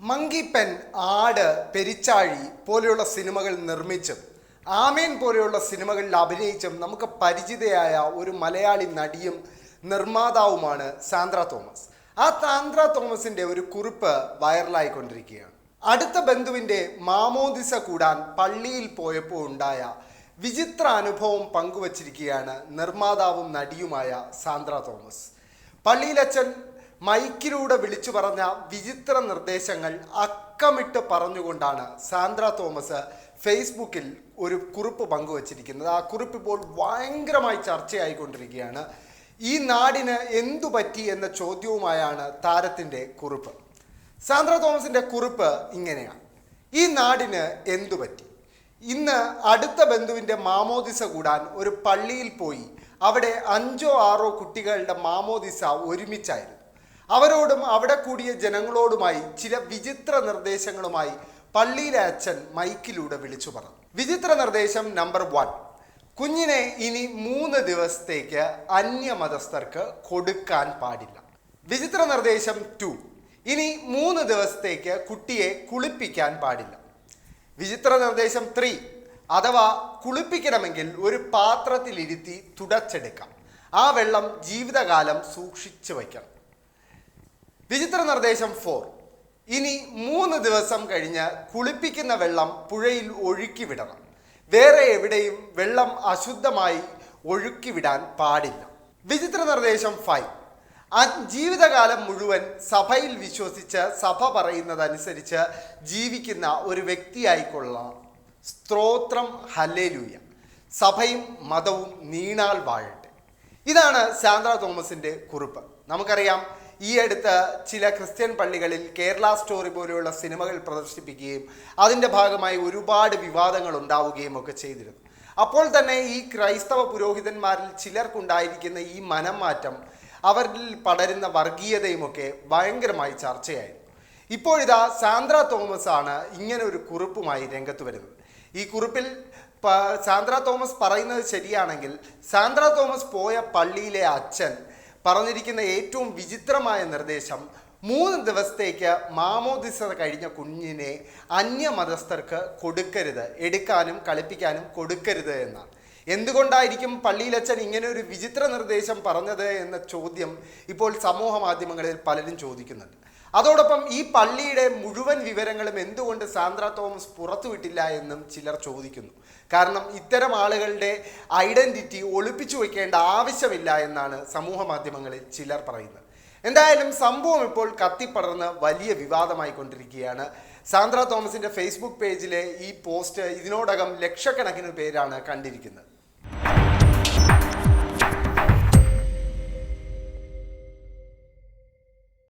Monkey pen ആട് പെരിച്ചാഴി പോലെയുള്ള സിനിമകൾ നിർമ്മിച്ചും ആമേൻ പോലെയുള്ള സിനിമകളിൽ അഭിനയിച്ചും നമുക്ക് പരിചിതയായ ഒരു മലയാളി നടിയും നിർമ്മാതാവുമാണ് സാന്ദ്ര തോമസ്. ആ സാന്ദ്ര തോമസിന്റെ ഒരു കുറിപ്പ് വൈറലായിക്കൊണ്ടിരിക്കുകയാണ്. അടുത്ത ബന്ധുവിന്റെ മാമോദിസ കൂടാൻ പള്ളിയിൽ പോയപ്പോൾ ഉണ്ടായ വിചിത്ര അനുഭവം പങ്കുവച്ചിരിക്കുകയാണ് നിർമ്മാതാവും നടിയുമായ സാന്ദ്ര തോമസ്. പള്ളിയിലച്ചൻ മൈക്കിലൂടെ വിളിച്ചു പറഞ്ഞ വിചിത്ര നിർദ്ദേശങ്ങൾ അക്കമിട്ട് പറഞ്ഞുകൊണ്ടാണ് സാന്ദ്ര തോമസ് ഫേസ്ബുക്കിൽ ഒരു കുറിപ്പ് പങ്കുവച്ചിരിക്കുന്നത്. ആ കുറിപ്പ് ഇപ്പോൾ ഭയങ്കരമായി ചർച്ചയായിക്കൊണ്ടിരിക്കുകയാണ്. ഈ നാടിന് എന്തു പറ്റി എന്ന ചോദ്യവുമായാണ് താരത്തിന്റെ കുറിപ്പ്. സാന്ദ്ര തോമസിന്റെ കുറിപ്പ് ഇങ്ങനെയാണ് ഈ നാടിന് എന്തു പറ്റി? ഇന്ന് അടുത്ത ബന്ധുവിന്റെ മാമോദിസ കൂടാൻ ഒരു പള്ളിയിൽ പോയി. അവിടെ അഞ്ചോ ആറോ കുട്ടികളുടെ മാമോദിസ ഒരുമിച്ചായിരുന്നു. അവരോടും അവിടെ കൂടിയ ജനങ്ങളോടുമായി ചില വിചിത്ര നിർദ്ദേശങ്ങളുമായി പള്ളിയിലെ അച്ഛൻ മൈക്കിലൂടെ വിളിച്ചു പറഞ്ഞു. വിചിത്ര നിർദ്ദേശം നമ്പർ വൺ കുഞ്ഞിനെ ഇനി മൂന്ന് ദിവസത്തേക്ക് അന്യമതസ്ഥർക്ക് കൊടുക്കാൻ പാടില്ല. വിചിത്ര നിർദ്ദേശം ടു ഇനി മൂന്ന് ദിവസത്തേക്ക് കുട്ടിയെ കുളിപ്പിക്കാൻ പാടില്ല. വിചിത്ര നിർദ്ദേശം ത്രീ അഥവാ കുളിപ്പിക്കണമെങ്കിൽ ഒരു പാത്രത്തിലിരുത്തി തുടച്ചെടുക്കാം. ആ വെള്ളം ജീവിതകാലം സൂക്ഷിച്ചു വയ്ക്കണം. വിചിത്ര നിർദ്ദേശം ഫോർ ഇനി മൂന്ന് ദിവസം കഴിഞ്ഞ് കുളിപ്പിക്കുന്ന വെള്ളം പുഴയിൽ ഒഴുക്കി വിടണം. വേറെ എവിടെയും വെള്ളം അശുദ്ധമായി ഒഴുക്കി വിടാൻ പാടില്ല. വിചിത്ര നിർദ്ദേശം ഫൈവ് ആ ജീവിതകാലം മുഴുവൻ സഭയിൽ വിശ്വസിച്ച് സഭ പറയുന്നതനുസരിച്ച് ജീവിക്കുന്ന ഒരു വ്യക്തിയായിക്കൊള്ളാം. സ്ത്രോത്രം ഹല്ലേലൂയ. സഭയും മതവും നീണാൽ വാഴട്ടെ. ഇതാണ് സാന്ദ്ര തോമസിന്റെ കുറിപ്പ്. നമുക്കറിയാം ഈ അടുത്ത് ചില ക്രിസ്ത്യൻ പള്ളികളിൽ കേരള സ്റ്റോറി പോലെയുള്ള സിനിമകൾ പ്രദർശിപ്പിക്കുകയും അതിന്റെ ഭാഗമായി ഒരുപാട് വിവാദങ്ങൾ ഉണ്ടാവുകയും ഒക്കെ ചെയ്തിരുന്നു. അപ്പോൾ തന്നെ ഈ ക്രൈസ്തവ പുരോഹിതന്മാരിൽ ചിലർക്കുണ്ടായിരിക്കുന്ന ഈ മനം മാറ്റം അവരിൽ പടരുന്ന വർഗീയതയുമൊക്കെ ഭയങ്കരമായി ചർച്ചയായിരുന്നു. ഇപ്പോഴിതാ സാന്ദ്ര തോമസ് ആണ് ഇങ്ങനെ ഒരു കുറിപ്പുമായി രംഗത്ത് വരുന്നത്. ഈ കുറിപ്പിൽ സാന്ദ്ര തോമസ് പറയുന്നത് ശരിയാണെങ്കിൽ സാന്ദ്ര തോമസ് പോയ പള്ളിയിലെ അച്ഛൻ പറഞ്ഞിരിക്കുന്ന ഏറ്റവും വിചിത്രമായ നിർദ്ദേശം മൂന്ന് ദിവസത്തേക്ക് മാമോദിസ കഴിഞ്ഞ കുഞ്ഞിനെ അന്യമതസ്ഥർക്ക് കൊടുക്കരുത് എടുക്കാനും കളിപ്പിക്കാനും കൊടുക്കരുത് എന്നാണ് എന്തുകൊണ്ടായിരിക്കും പള്ളിയിലച്ഛൻ ഇങ്ങനെ ഒരു വിചിത്ര നിർദ്ദേശം പറഞ്ഞത് എന്ന ചോദ്യം ഇപ്പോൾ സമൂഹ മാധ്യമങ്ങളിൽ പലരും ചോദിക്കുന്നുണ്ട്. അതോടൊപ്പം ഈ പള്ളിയുടെ മുഴുവൻ വിവരങ്ങളും എന്തുകൊണ്ട് സാന്ദ്ര തോമസ് പുറത്തുവിട്ടില്ല എന്നും ചിലർ ചോദിക്കുന്നു. കാരണം ഇത്തരം ആളുകളുടെ ഐഡന്റിറ്റി ഒളിപ്പിച്ചു വയ്ക്കേണ്ട ആവശ്യമില്ല എന്നാണ് സമൂഹ മാധ്യമങ്ങളിൽ ചിലർ പറയുന്നത്. എന്തായാലും സംഭവം ഇപ്പോൾ കത്തിപ്പടർന്ന് വലിയ വിവാദമായി കൊണ്ടിരിക്കുകയാണ്. സാന്ദ്ര തോമസിന്റെ ഫേസ്ബുക്ക് പേജിലെ ഈ പോസ്റ്റ് ഇതിനോടകം ലക്ഷക്കണക്കിന് പേരാണ് കണ്ടിരിക്കുന്നത്.